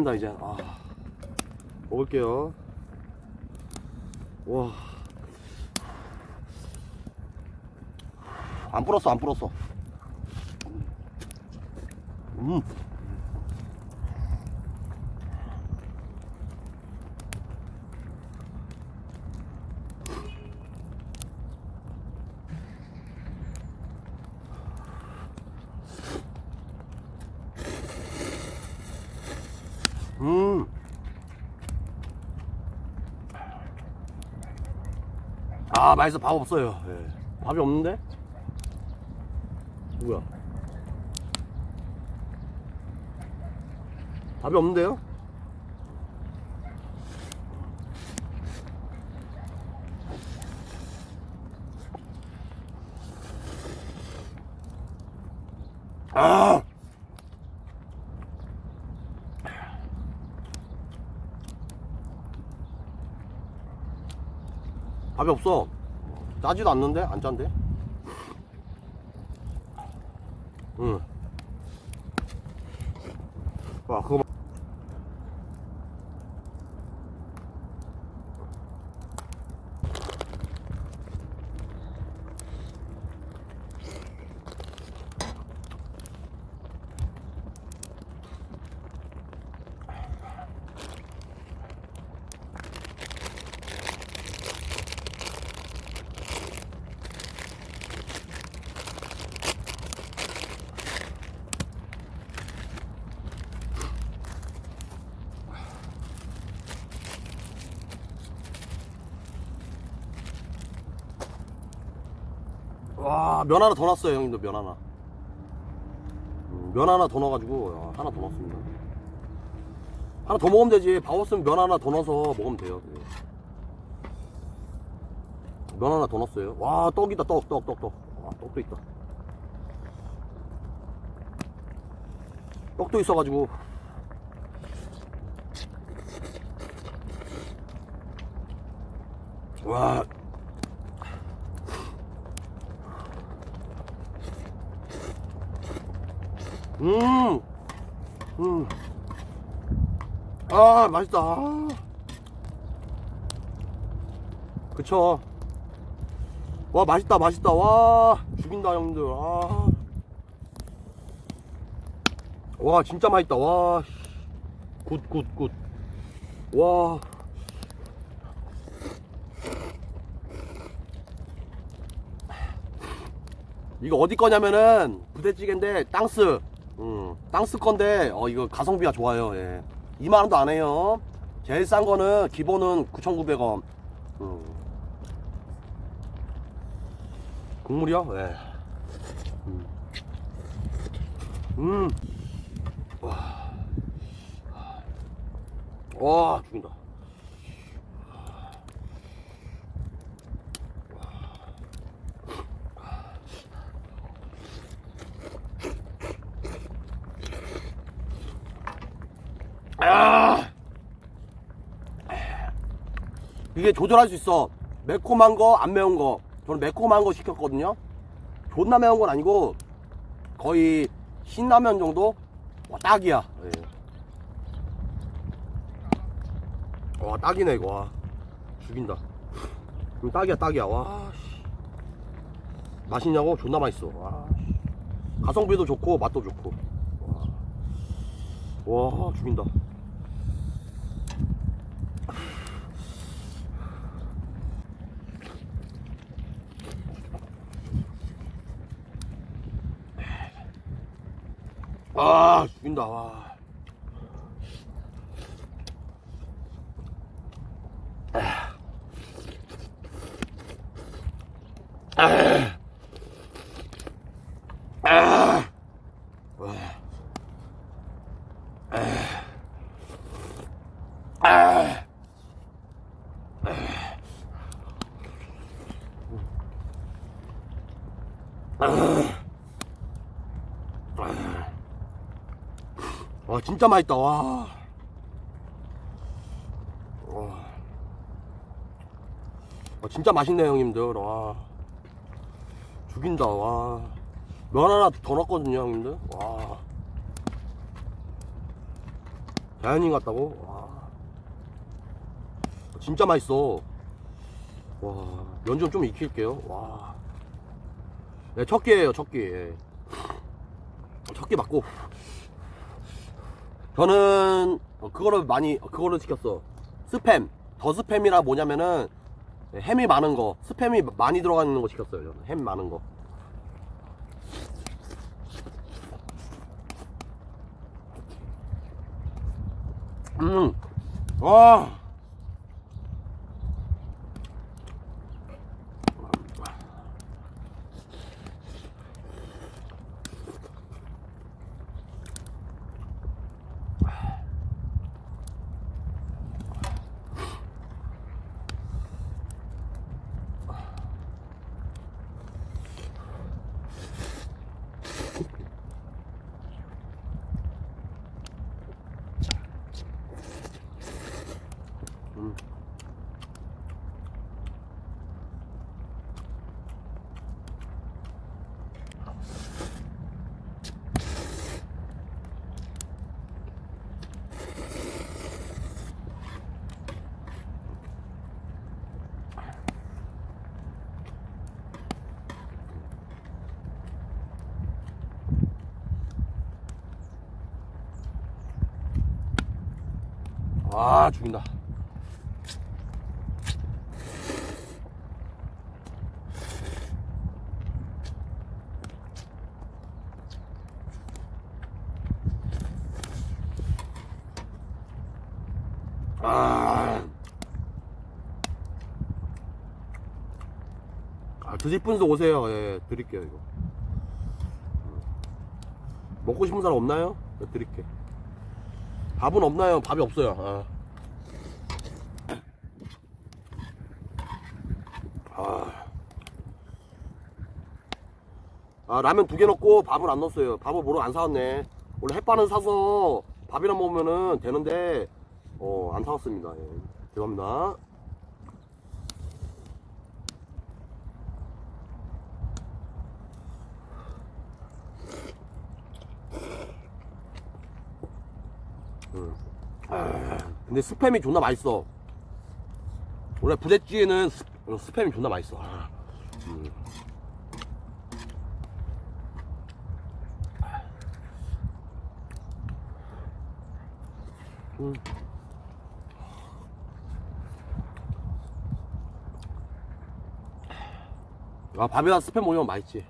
먹겠습니다 이제. 아. 먹을게요. 와 안 불었어 안 불었어. 음. 음. 아, 맛있어. 밥 없어요. 예. 밥이 없는데? 뭐야? 밥이 없는데요? 아! 밥이 없어. 짜지도 않는데? 안 짠데? 응. 와, 그거. 와, 면 하나 더 넣었어요, 형님도 면 하나. 음, 면 하나 더 넣어가지고, 야, 하나 더 넣었습니다. 하나 더 먹으면 되지. 밥 없으면 면 하나 더 넣어서 먹으면 돼요. 네. 면 하나 더 넣었어요. 와, 떡이다, 떡, 떡, 떡, 떡. 와, 떡도 있다. 떡도 있어가지고. 와, 음, 음, 아 맛있다. 아. 그쵸. 와 맛있다 맛있다 와 죽인다 형들. 아. 와 진짜 맛있다 와. 굿 굿 굿. 와. 이거 어디 거냐면은 부대찌개인데 땅스 음, 땅스 건데 어 이거 가성비가 좋아요 예. 2만 원도 안 해요 제일 싼 거는 기본은 9,900원 음. 국물이요? 예. 음. 음. 와. 와 죽인다 아! 이게 조절할 수 있어. 매콤한 거, 안 매운 거. 저는 매콤한 거 시켰거든요. 존나 매운 건 아니고 거의 신라면 정도? 와, 딱이야. 예. 와, 딱이네, 이거. 와. 죽인다. 음, 딱이야, 딱이야. 와, 씨. 맛있냐고? 존나 맛있어. 와, 씨. 가성비도 좋고, 맛도 좋고. 와, 와 죽인다. 아 죽인다 와. 아. 아. 와. 아. 와 진짜 맛있다 와. 와. 와, 진짜 맛있네 형님들 와 죽인다 와 면 하나 더 넣었거든요 형님들 와 자연인 같다고? 와. 진짜 맛있어. 와, 면 좀 좀 익힐게요. 와. 네, 첫 끼예요, 첫 끼. 예. 첫끼 맞고. 저는 어, 그거를 많이 그거를 시켰어. 스팸. 더 스팸이라 뭐냐면은 예, 햄이 많은 거, 스팸이 많이 들어가 있는 거 시켰어요. 저는 햄 많은 거. 음, 와. 아, 죽인다. 아. 아, 드실 분도 오세요. 예, 드릴게요, 이거. 먹고 싶은 사람 없나요? 네, 드릴게. 밥은 없나요? 밥이 없어요. 아. 아. 아, 라면 두 개 넣고 밥을 안 넣었어요. 밥을 뭐로 안 사왔네. 원래 햇반은 사서 밥이랑 먹으면은 되는데, 어, 안 사왔습니다. 예. 죄송합니다. 음. 아, 근데 스팸이 존나 맛있어. 원래 부대찌개는 스, 어, 스팸이 존나 맛있어. 아, 음. 음. 아, 밥에다 스팸 올리면 맛있지.